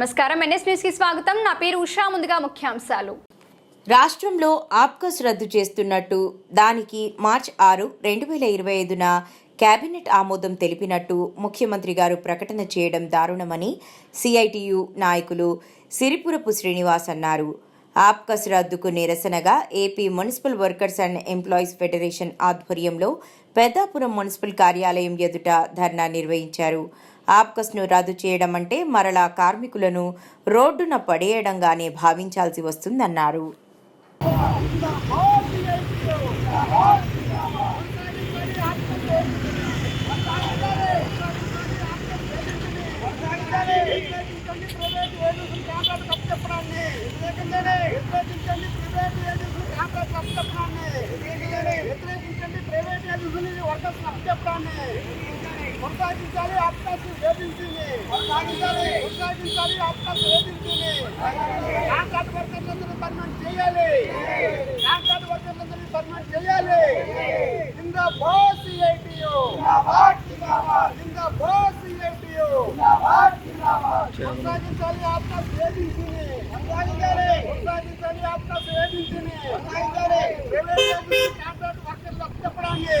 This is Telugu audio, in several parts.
నమస్కారం. ఎన్ఎస్ న్యూస్కి స్వాగతం. నా పేరు ఉషా. ముందుగా ముఖ్యాంశాలు. రాష్ట్రంలో ఆప్కస్ రద్దు చేస్తున్నట్టు దానికి మార్చ్ ఆరు రెండు వేల ఇరవై ఐదున కేబినెట్ ఆమోదం తెలిపినట్టు ముఖ్యమంత్రి గారు ప్రకటన చేయడం దారుణమని సిఐటియు నాయకులు సిరిపురపు శ్రీనివాస్ అన్నారు. ఆప్కస్ రద్దుకు నిరసనగా AP municipal workers and employees federation ఆధ్వర్యంలో పెద్దాపురం మున్సిపల్ కార్యాలయం ఎదుట ధర్నా నిర్వహించారు. ఆప్కస్ను రద్దు చేయడం అంటే మరలా కార్మికులను రోడ్డున పడేయడంగానే భావించాల్సి వస్తుందన్నారు కొనసాగించాలి అవకాశం వేధించింది కొనసాగించాలి కొనసాగించాలి అవకాశం వేధించింది కాంట్రాక్ట్ వర్కర్లందరూ పర్మనెంట్ చేయాలి. కాంట్రాక్ట్ వర్కర్లందరూ పర్మనెంట్ చేయాలి. కింద బాస్ సిఐటియు కింద బాస్ సిఐటియు. కొనసాగించాలి అవకాశం వేధించింది కొనసాగించాలి కొనసాగించాలి అవకాశం వేధించింది కొనసాగించాలి. ప్రైవేట్ కాంట్రాక్ట్ వర్కర్లు చెప్పడాన్ని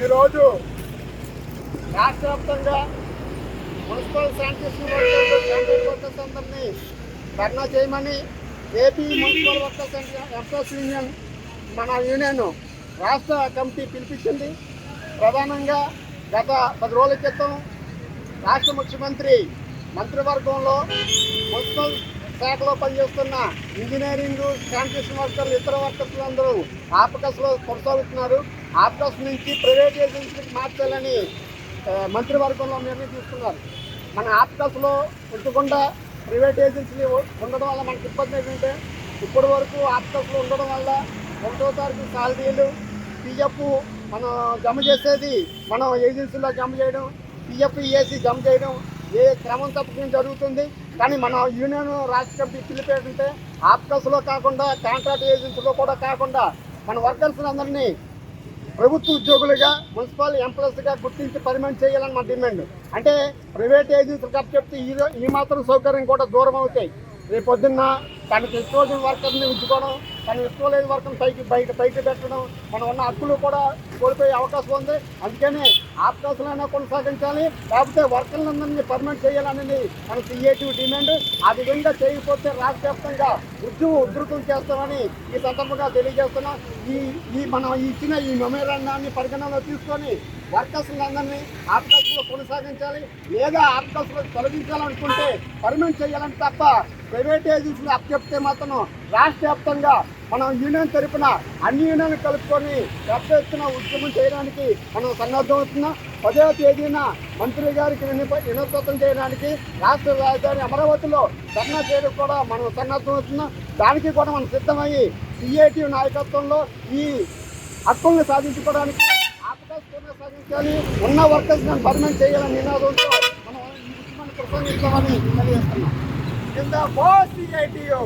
ఈరోజు రాష్ట్ర వ్యాప్తంగా మున్సిపల్ శానిటేషన్ వర్కర్స్ అందరినీ ధర్నా చేయమని AP municipal workers and employees union మన యూనియన్ రాష్ట్ర కమిటీ పిలిపించింది. ప్రధానంగా గత పది రోజుల క్రితం రాష్ట్ర ముఖ్యమంత్రి మంత్రివర్గంలో మున్సిపల్ శాఖలో పనిచేస్తున్న ఇంజనీరింగ్ శానిటేషన్ వర్కర్లు ఇతర వర్కర్లు అందరూ ఆపకస్లో కొనసాగుతున్నారు. ఆపకస్ నుంచి ప్రైవేట్ ఏజెన్సీకి మార్చాలని మంత్రివర్గంలో నిర్ణయం తీసుకున్నారు. మన ఆపకస్లో ఉంచకుండా ప్రైవేట్ ఏజెన్సీలు ఉండడం వల్ల మనకి ఇబ్బంది ఏంటంటే ఇప్పటి వరకు ఆపకస్లో ఉండడం వల్ల ఒకటో తారీఖు సాలరీలు పిఎఫ్ మనం జమ చేసేది మనం ఏజెన్సీలో జమ చేయడం పిఎఫ్ ఈఏసీ జమ చేయడం ఏ క్రమం తప్పకుండా జరుగుతుంది. కానీ మన యూనియన్ రాష్ట్ర కమిటీ పిలిపేటంటే ఆప్కస్లో కాకుండా కాంట్రాక్ట్ ఏజెన్సీలో కూడా కాకుండా మన వర్కర్స్ అందరినీ ప్రభుత్వ ఉద్యోగులుగా మున్సిపల్ ఎంప్లాయీస్గా గుర్తించి పర్మనెంట్ చేయాలని మా డిమాండ్. అంటే ప్రైవేట్ ఏజెన్సీలు కప్ చెప్తే ఈ ఈ మాత్రం సౌకర్యం కూడా దూరం అవుతాయి. రేపు పొద్దున్న తనకి ఇష్టం వర్కర్ని ఉంచుకోవడం తనకి ఇష్టం వర్కర్ని పైకి బయట పైకి పెట్టడం మనం ఉన్న హక్కులు కూడా కోల్పోయే అవకాశం ఉంది. అందుకని అవకాశాలైనా కొనసాగించాలి. లేకపోతే వర్కర్లందరినీ పర్మనెంట్ చేయాలనేది మన సిఏటివ్ డిమాండ్ ఆ విధంగా చేయకపోతే రాష్ట్ర వ్యాప్తంగా ఉద్యమం ఉధృతం చేస్తామని ఈ సందర్భంగా తెలియజేస్తున్నాం. ఈ ఈ మనం ఇచ్చిన ఈ మెమోరాండాన్ని పరిగణనలో తీసుకొని వర్కర్స్లందరినీ ఆత్మ కొనసాగించాలి లేదా ఆర్థిక తొలగించాలనుకుంటే పర్మనెంట్ చేయాలని తప్ప ప్రైవేట్ ఏజెన్సీలు అప్పచెప్తే మాత్రం రాష్ట్ర వ్యాప్తంగా మనం యూనియన్ తరపున అన్ని యూనియన్లు కలుపుకొని పెద్ద ఎత్తున ఉద్యమం చేయడానికి మనం సన్నద్ధం అవుతున్నాం. పదవ తేదీన మంత్రి గారికి వినప- చేయడానికి రాష్ట్ర రాజధాని అమరావతిలో ధర్నా చేయడం కూడా మనం సన్నద్ధం అవుతున్నాం. దానికి కూడా మనం సిద్ధమయ్యి సిఐటి నాయకత్వంలో ఈ హక్కుల్ని సాధించుకోవడానికి కొనసాగించాలి ఉన్న వర్కర్స్ పర్మనెంట్ చేయాలని నినాదంతో మనం ఈ ఉద్యమాన్ని తెలియజేస్తున్నాం. కింద బాస్ సిఐటియు.